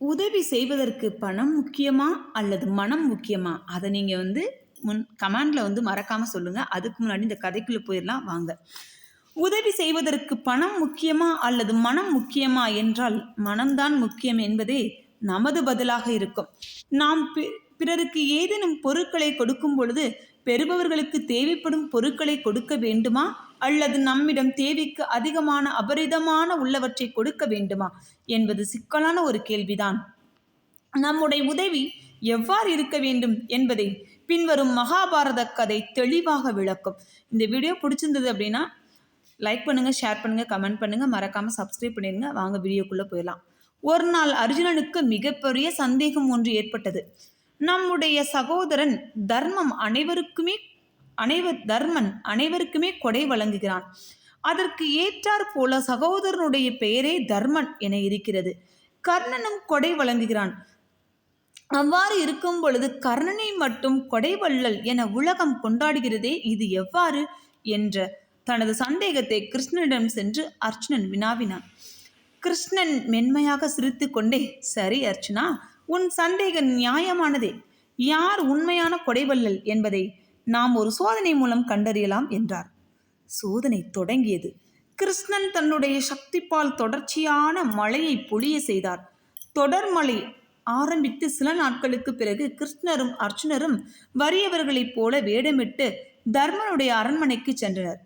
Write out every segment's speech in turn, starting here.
உதவி செய்வதற்கு பணம் முக்கியமா அல்லது மனம் முக்கியமா? அதை நீங்கள் வந்து முன் கமெண்டில் வந்து மறக்காமல் சொல்லுங்கள் அதுக்கு முன்னாடி இந்த கதைக்குள்ளே போயிடலாம் வாங்க. உதவி செய்வதற்கு பணம் முக்கியமா அல்லது மனம் முக்கியமா என்றால் மனம்தான் முக்கியம் என்பதே நமது பதிலாக இருக்கும். நாம் பிறருக்கு ஏதேனும் பொருட்களை கொடுக்கும் பொழுது பெறுபவர்களுக்கு தேவைப்படும் பொருட்களை கொடுக்க வேண்டுமா? அல்லது நம்மிடம் தேவைக்கு அதிகமான அபரிதமான உள்ளவற்றை கொடுக்க வேண்டுமா என்பது சிக்கலான ஒரு கேள்விதான். நம்முடைய உதவி எவ்வாறு இருக்க வேண்டும் என்பதை பின்வரும் மகாபாரத கதை தெளிவாக விளக்கும். இந்த வீடியோ பிடிச்சிருந்தது அப்படின்னா லைக் பண்ணுங்க ஷேர் பண்ணுங்க கமெண்ட் பண்ணுங்க. மறக்காம சப்ஸ்கிரைப் பண்ணிடுங்க வாங்க வீடியோக்குள்ள போயிடலாம். ஒரு நாள் அர்ஜுனனுக்கு மிகப்பெரிய சந்தேகம் ஒன்று ஏற்பட்டது. நம்முடைய சகோதரன் தர்மம் அனைவருக்குமே அனைவர் தர்மன் அனைவருக்குமே கொடை வழங்குகிறான். அதற்கு ஏற்றாற் போல சகோதரனுடைய பெயரே தர்மன் என இருக்கிறது. கர்ணனும் கொடை வழங்குகிறான். அவ்வாறு இருக்கும் பொழுது கர்ணனை மட்டும் கொடைவள்ளல் என உலகம் கொண்டாடுகிறதே இது எவ்வாறு? என்ற தனது சந்தேகத்தை கிருஷ்ணனிடம் சென்று அர்ச்சுனன் வினாவினான். கிருஷ்ணன் மென்மையாக சிரித்துக்கொண்டே சரி அர்ச்சுனா உன் சந்தேகம் நியாயமானதே. யார் உண்மையான கொடைவள்ளல் என்பதை நாம் ஒரு சோதனை மூலம் கண்டறியலாம் என்றார். சோதனை தொடங்கியது. கிருஷ்ணன் தன்னுடைய சக்திப்பால் தொடர்ச்சியான மழையை பொழிய செய்தார். தொடர்மழை ஆரம்பித்து சில நாட்களுக்கு பிறகு கிருஷ்ணரும் அர்ஜுனரும் வறியவர்களைப் போல வேடமிட்டு தர்மனுடைய அரண்மனைக்கு சென்றனர்.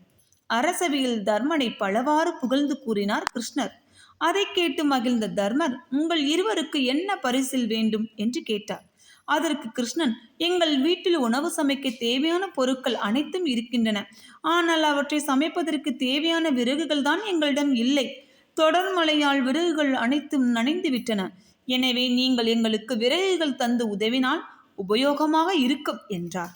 அரசவையில் தர்மனை பலவாறு புகழ்ந்து கூறினார் கிருஷ்ணர். அதை கேட்டு மகிழ்ந்த தர்மர் உங்கள் இருவருக்கு என்ன பரிசில் வேண்டும்? என்று கேட்டார். அதற்கு கிருஷ்ணன் எங்கள் வீட்டில் உணவு சமைக்க தேவையான பொருட்கள் அனைத்தும் இருக்கின்றன. ஆனால் அவற்றை சமைப்பதற்கு தேவையான விறகுகள் தான் எங்களிடம் இல்லை. தொடர் மழையால் விறகுகள் அனைத்தும் நனைந்து விட்டன. எனவே நீங்கள் எங்களுக்கு விறகுகள் தந்து உதவினால் உபயோகமாக இருக்கும் என்றார்.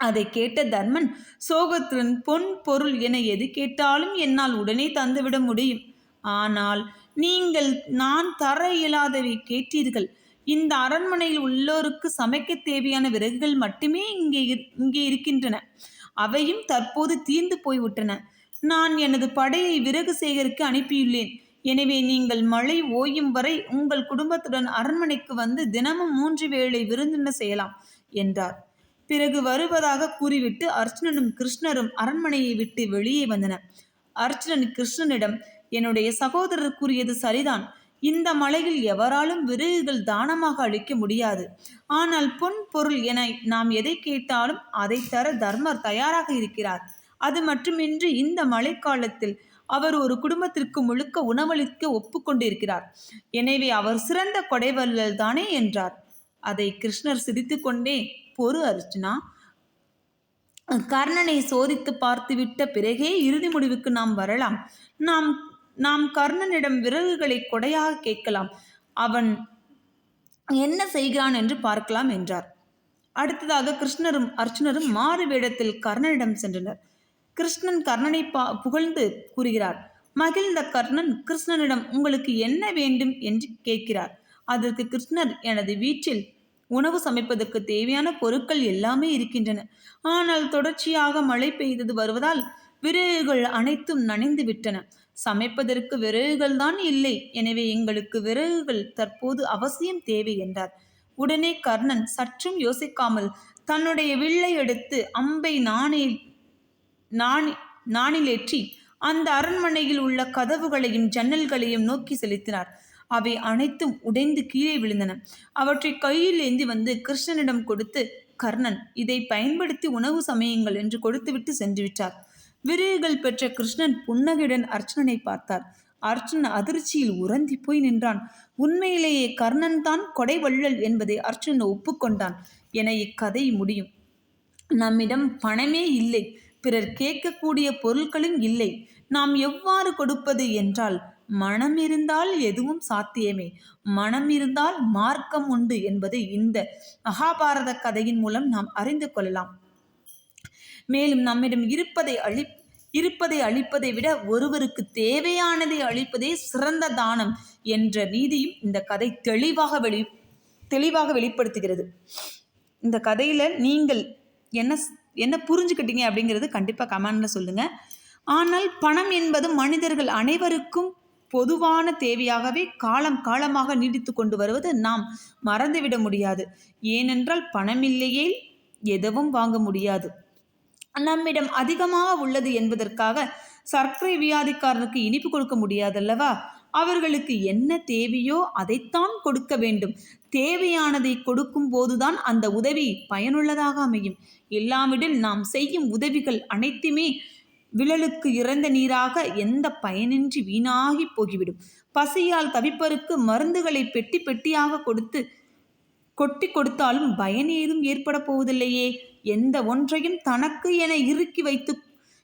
அதை கேட்ட தர்மன் சோகத்துடன் பொன் பொருள் என எது கேட்டாலும் என்னால் உடனே தந்துவிட முடியும். ஆனால் நீங்கள் நான் தர இயலாதவை கேட்டீர்கள். இந்த அரண்மனையில் உள்ளோருக்கு சமைக்க தேவையான விறகுகள் மட்டுமே இங்கே இரு- இங்கே இருக்கின்றன. அவையும் தற்போது தீர்ந்து போய்விட்டன. நான் எனது படையை விறகு சேகரிக்க அனுப்பியுள்ளேன். எனவே நீங்கள் மழை ஓயும் வரை உங்கள் குடும்பத்துடன் அரண்மனைக்கு வந்து தினமும் மூன்று வேளை விருந்தின செய்யலாம் என்றார். பிறகு வருவதாக கூறிவிட்டு அர்ச்சுனனும் கிருஷ்ணரும் அரண்மனையை விட்டு வெளியே வந்தனர். அர்ச்சுனன் கிருஷ்ணனிடம் என்னுடைய சகோதரர் கூறியது சரிதான். இந்த மலையில் எவராலும் விறகுகள் தானமாக அளிக்க முடியாது. ஆனால் பொன் பொருள் என நாம் எதை கேட்டாலும் அதை தர தர்மர் தயாராக இருக்கிறார். அது மட்டுமின்றி இந்த மழைக்காலத்தில் அவர் ஒரு குடும்பத்திற்கு முழுக்க உணவளிக்க ஒப்புக்கொண்டிருக்கிறார் எனவே அவர் சிறந்த கொடைவல்லல் தானே என்றார். அதை கிருஷ்ணர் சிரித்துக்கொண்டே பொறு அர்ச்சனா கர்ணனை சோதித்து பார்த்துவிட்ட பிறகே இறுதி முடிவுக்கு நாம் வரலாம். நாம் நாம் கர்ணனிடம் விறகுகளை கொடையாக கேட்கலாம். அவன் என்ன செய்கிறான் என்று பார்க்கலாம் என்றார். அடுத்ததாக கிருஷ்ணரும் அர்ச்சுனரும் மாறு வேடத்தில் கர்ணனிடம் சென்றனர். கிருஷ்ணன் கர்ணனை பா புகழ்ந்து கூறுகிறார். மகிழ்ந்த கர்ணன் கிருஷ்ணனிடம் உங்களுக்கு என்ன வேண்டும் என்று கேட்கிறார். அதற்கு கிருஷ்ணர் எனது வீட்டில் உணவு சமைப்பதற்கு தேவையான பொருட்கள் எல்லாமே இருக்கின்றன. ஆனால் தொடர்ச்சியாக மழை பெய்தது வருவதால் விறகுகள் அனைத்தும் நனைந்து விட்டன. சமைப்பதற்கு விறகுகள் தான் இல்லை. எனவே எங்களுக்கு விறகுகள் தற்போது அவசியம் தேவை என்றார். உடனே கர்ணன் சற்றும் யோசிக்காமல் தன்னுடைய வில்லை எடுத்து அம்பை நாணில் நாணி நாணிலேற்றி அந்த அரண்மனையில் உள்ள கதவுகளையும் ஜன்னல்களையும் நோக்கி செலுத்தினார். அவை அனைத்தும் உடைந்து கீழே விழுந்தன. அவற்றை கையில் ஏந்தி வந்து கிருஷ்ணனிடம் கொடுத்து கர்ணன் இதை பயன்படுத்தி உணவு சமையுங்கள் என்று கொடுத்துவிட்டு சென்று விட்டார் பெற்ற கிருஷ்ணன் புன்னகையுடன் அர்ச்சனனை பார்த்தார். அர்ச்சுனன் அதிர்ச்சியில் உறந்தி போய் நின்றான். உண்மையிலேயே கர்ணன் தான் கொடைவள்ளல் என்பதை அர்ச்சுனன் ஒப்புக்கொண்டான் என இக்கதை முடியும். நம்மிடம் பணமே இல்லை. பிறர் கேட்கக்கூடிய பொருட்களும் இல்லை. நாம் எவ்வாறு கொடுப்பது என்றால் மனம் இருந்தால் எதுவும் சாத்தியமே. மனம் இருந்தால் மார்க்கம் உண்டு என்பதை இந்த மகாபாரத கதையின் மூலம் நாம் அறிந்து கொள்ளலாம். மேலும் நம்மிடம் இருப்பதை அழி இருப்பதை அழிப்பதை விட ஒருவருக்கு தேவையானதை அழிப்பதே சிறந்த தானம் என்ற நீதியும் இந்த கதை தெளிவாக வெளி தெளிவாக வெளிப்படுத்துகிறது. இந்த கதையில் நீங்கள் என்ன என்ன புரிஞ்சுக்கிட்டீங்க அப்படிங்கிறது கண்டிப்பாக கமெண்டில் சொல்லுங்கள் ஆனால் பணம் என்பது மனிதர்கள் அனைவருக்கும் பொதுவான தேவையாகவே காலம் காலமாக நீடித்து கொண்டு வருவது நாம் மறந்துவிட முடியாது. ஏனென்றால் பணமில்லையே எதுவும் வாங்க முடியாது. நம்மிடம் அதிகமாக உள்ளது என்பதற்காக சர்க்கரை வியாதிக்காரனுக்கு இனிப்பு கொடுக்க முடியாதல்லவா? அவர்களுக்கு என்ன தேவையோ அதைத்தான் கொடுக்க வேண்டும். தேவையானதை கொடுக்கும் போதுதான் அந்த உதவி பயனுள்ளதாக அமையும். இல்லாவிடில் நாம் செய்யும் உதவிகள் அனைத்துமே விழலுக்கு இறந்த நீராக எந்த பயனின்றி வீணாகி போகிவிடும். பசியால் தவிப்பருக்கு மருந்துகளை பெட்டி பெட்டியாக கொடுத்து கொட்டி கொடுத்தாலும் பயன் ஏதும் ஏற்பட போவதில்லையே. எந்த ஒன்றையும் தனக்கு என இறுக்கி வைத்து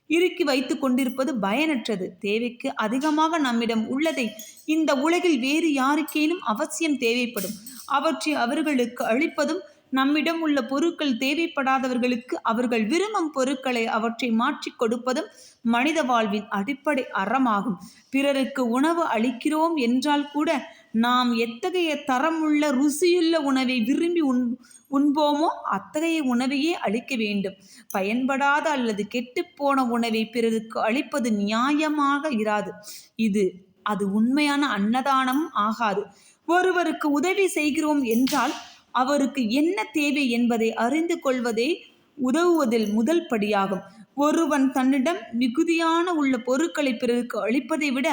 இறுக்கி வைத்து கொண்டிருப்பது பயனற்றது. தேவைக்கு அதிகமாக நம்மிடம் உள்ளதை இந்த உலகில் வேறு யாருக்கேனும் அவசியம் தேவைப்படும். அவற்றை அவர்களுக்கு அளிப்பதும் நம்மிடம் உள்ள பொருட்கள் தேவைப்படாதவர்களுக்கு அவர்கள் விரும்பும் பொருட்களை அவற்றை மாற்றிக் கொடுப்பதும் மனித வாழ்வின் அடிப்படை அறமாகும். பிறருக்கு உணவு அளிக்கிறோம் என்றால் கூட நாம் எத்தகைய தரமுள்ள ருசியுள்ள உணவை விரும்பி உண் உண்போமோ அத்தகைய உணவையே அளிக்க வேண்டும். பயன்படாத அல்லது கெட்டுப்போன உணவை பிறருக்கு அளிப்பது நியாயமாக இராது. இது அது உண்மையான அன்னதானமும் ஆகாது. ஒருவருக்கு உதவி செய்கிறோம் என்றால் அவருக்கு என்ன தேவை என்பதை அறிந்து கொள்வதே உதவுவதில் முதல் படியாகும். ஒருவன் தன்னிடம் மிகுதியான உள்ள பொருட்களை பிறருக்கு அளிப்பதை விட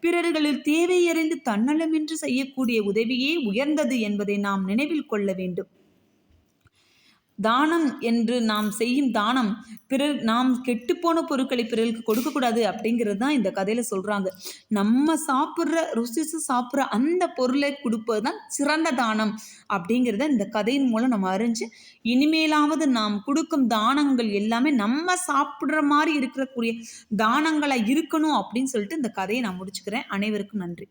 பிறர்களில் தேவையறிந்து தன்னலமின்றி செய்யக்கூடிய உதவியே உயர்ந்தது என்பதை நாம் நினைவில் கொள்ள வேண்டும். தானம் என்று நாம் செய்யும் தானம் பிறர் நாம் கெட்டுப்போன பொருட்களை பிறருக்கு கொடுக்கக்கூடாது அப்படிங்கிறது தான் இந்த கதையில் சொல்கிறாங்க நம்ம சாப்பிட்ற ருசிச்சு சாப்பிட்ற அந்த பொருளை கொடுப்பது தான் சிறந்த தானம் அப்படிங்கிறத இந்த கதையின் மூலம் நம்ம அறிஞ்சு இனிமேலாவது நாம் கொடுக்கும் தானங்கள் எல்லாமே நம்ம சாப்பிட்ற மாதிரி இருக்கக்கூடிய தானங்களாக இருக்கணும் அப்படின்னு சொல்லிட்டு இந்த கதையை நான் முடிச்சுக்கிறேன். அனைவருக்கும் நன்றி.